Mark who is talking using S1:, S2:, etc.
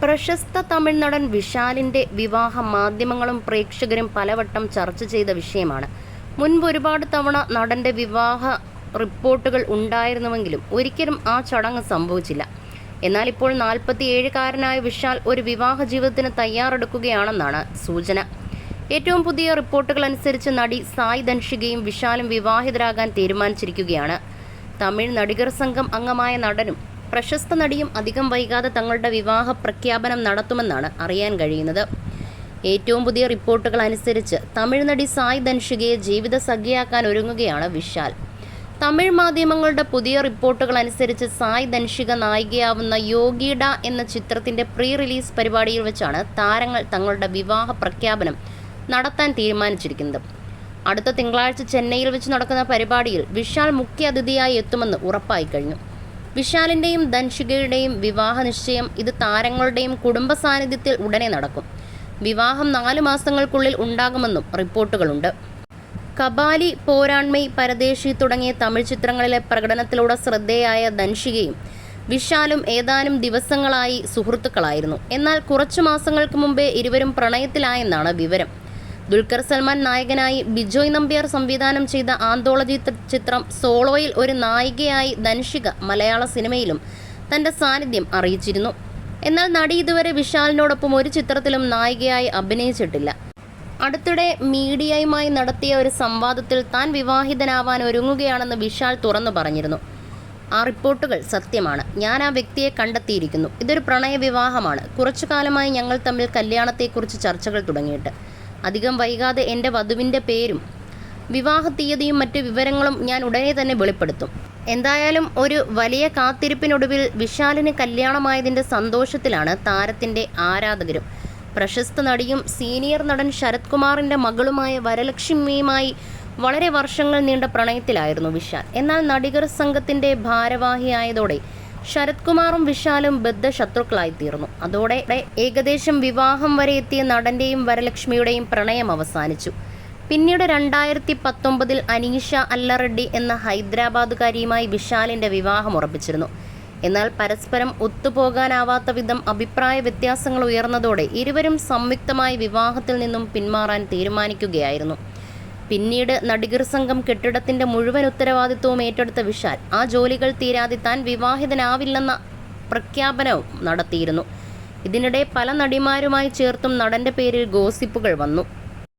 S1: പ്രശസ്ത തമിഴ് നടൻ വിശാലിന്റെ വിവാഹം മാധ്യമങ്ങളും പ്രേക്ഷകരും പലവട്ടം ചർച്ച ചെയ്ത വിഷയമാണ്. മുൻപ് ഒരുപാട് തവണ നടന്റെ വിവാഹ റിപ്പോർട്ടുകൾ ഉണ്ടായിരുന്നുവെങ്കിലും ഒരിക്കലും ആ ചടങ്ങ് സംഭവിച്ചില്ല. എന്നാൽ ഇപ്പോൾ നാൽപ്പത്തിയേഴുകാരനായ വിശാൽ ഒരു വിവാഹ ജീവിതത്തിന് തയ്യാറെടുക്കുകയാണെന്നാണ് സൂചന. ഏറ്റവും പുതിയ റിപ്പോർട്ടുകൾ അനുസരിച്ച് നടി സായ് ധൻഷികയും വിശാലും വിവാഹിതരാകാൻ തീരുമാനിച്ചിരിക്കുകയാണ്. തമിഴ് നടികർ സംഘം അംഗമായ നടനും പ്രശസ്ത നടിയും അധികം വൈകാതെ തങ്ങളുടെ വിവാഹ പ്രഖ്യാപനം നടത്തുമെന്നാണ് അറിയാൻ കഴിയുന്നത്. ഏറ്റവും പുതിയ റിപ്പോർട്ടുകൾ അനുസരിച്ച് തമിഴ് നടി സായ് ധൻഷികയെ ജീവിത സഖിയാക്കാൻ ഒരുങ്ങുകയാണ് വിശാൽ. തമിഴ് മാധ്യമങ്ങളുടെ പുതിയ റിപ്പോർട്ടുകൾ അനുസരിച്ച് സായ് ധൻഷിക നായികയാവുന്ന യോഗിഡ എന്ന ചിത്രത്തിന്റെ പ്രീ റിലീസ് പരിപാടിയിൽ വെച്ചാണ് താരങ്ങൾ തങ്ങളുടെ വിവാഹ പ്രഖ്യാപനം നടത്താൻ തീരുമാനിച്ചിരിക്കുന്നത്. അടുത്ത തിങ്കളാഴ്ച ചെന്നൈയിൽ വെച്ച് നടക്കുന്ന പരിപാടിയിൽ വിശാൽ മുഖ്യ അതിഥിയായി എത്തുമെന്ന് ഉറപ്പായി കഴിഞ്ഞു. വിശാലിന്റെയും ധൻഷികയുടെയും വിവാഹ നിശ്ചയം ഇത് താരങ്ങളുടെയും കുടുംബ സാന്നിധ്യത്തിൽ ഉടനെ നടക്കും. വിവാഹം നാലു മാസങ്ങൾക്കുള്ളിൽ ഉണ്ടാകുമെന്നും റിപ്പോർട്ടുകളുണ്ട്. കബാലി പോരാൺമൈ പരദേശി തുടങ്ങിയ തമിഴ് ചിത്രങ്ങളിലെ പ്രകടനത്തിലൂടെ ശ്രദ്ധേയായ ധൻഷികയും വിശാലും ഏതാനും ദിവസങ്ങളായി സുഹൃത്തുക്കളായിരുന്നു. എന്നാൽ കുറച്ചു മാസങ്ങൾക്ക് മുമ്പേ ഇരുവരും പ്രണയത്തിലായെന്നാണ് വിവരം. ദുൽഖർ സൽമാൻ നായകനായി ബിജോയ് നമ്പ്യാർ സംവിധാനം ചെയ്ത ആന്തോളജി ചിത്രം സോളോയിൽ ഒരു നായികയായി ധനുഷിക മലയാള സിനിമയിലും തന്റെ സാന്നിധ്യം അറിയിച്ചിരുന്നു. എന്നാൽ നടി ഇതുവരെ വിശാലിനോടൊപ്പം ഒരു ചിത്രത്തിലും നായികയായി അഭിനയിച്ചിട്ടില്ല. അടുത്തിടെ മീഡിയയുമായി നടത്തിയ ഒരു സംവാദത്തിൽ താൻ വിവാഹിതനാവാൻ ഒരുങ്ങുകയാണെന്ന് വിശാൽ തുറന്നു പറഞ്ഞിരുന്നു. ആ റിപ്പോർട്ടുകൾ സത്യമാണ്. ഞാൻ ആ വ്യക്തിയെ കണ്ടെത്തിയിരിക്കുന്നു. ഇതൊരു പ്രണയ വിവാഹമാണ് കുറച്ചു കാലമായി ഞങ്ങൾ തമ്മിൽ കല്യാണത്തെക്കുറിച്ച് ചർച്ചകൾ തുടങ്ങിയിട്ട്. അധികം വൈകാതെ എന്റെ വധുവിന്റെ പേരും വിവാഹ തീയതിയും മറ്റ് വിവരങ്ങളും ഞാൻ ഉടനെ തന്നെ വെളിപ്പെടുത്തും. എന്തായാലും ഒരു വലിയ കാത്തിരിപ്പിനൊടുവിൽ വിശാലിന് കല്യാണമായതിന്റെ സന്തോഷത്തിലാണ് താരത്തിന്റെ ആരാധകരും. പ്രശസ്ത നടിയും സീനിയർ നടൻ ശരത് കുമാറിന്റെ മകളുമായ വരലക്ഷ്മിയുമായി വളരെ വർഷങ്ങൾ നീണ്ട പ്രണയത്തിലായിരുന്നു വിശാൽ. എന്നാൽ നടികർ സംഘത്തിന്റെ ഭാരവാഹിയായതോടെ ശരത് കുമാറും വിശാലും ബദ്ധശത്രുക്കളായിത്തീർന്നു. അതോടെ ഏകദേശം വിവാഹം വരെ എത്തിയ നടന്റെയും വരലക്ഷ്മിയുടെയും പ്രണയം അവസാനിച്ചു. പിന്നീട് രണ്ടായിരത്തി പത്തൊമ്പതിൽ അനീഷ അല്ലറെഡ്ഡി എന്ന ഹൈദരാബാദുകാരിയുമായി വിശാലിന്റെ വിവാഹം ഉറപ്പിച്ചിരുന്നു. എന്നാൽ പരസ്പരം ഒത്തുപോകാനാവാത്ത വിധം അഭിപ്രായ വ്യത്യാസങ്ങൾ ഉയർന്നതോടെ ഇരുവരും സംയുക്തമായി വിവാഹത്തിൽ നിന്നും പിന്മാറാൻ തീരുമാനിക്കുകയായിരുന്നു. പിന്നീട് നടികർ സംഘം കെട്ടിടത്തിന്റെ മുഴുവൻ ഉത്തരവാദിത്വവും ഏറ്റെടുത്ത വിശാൽ. ആ ജോലികൾ തീരാതെ താൻ വിവാഹിതനാവില്ലെന്ന പ്രഖ്യാപനവും നടത്തിയിരുന്നു. ഇതിനിടെ പല നടിമാരുമായി ചേർത്തും നടന്റെ പേരിൽ ഗോസിപ്പുകൾ വന്നു.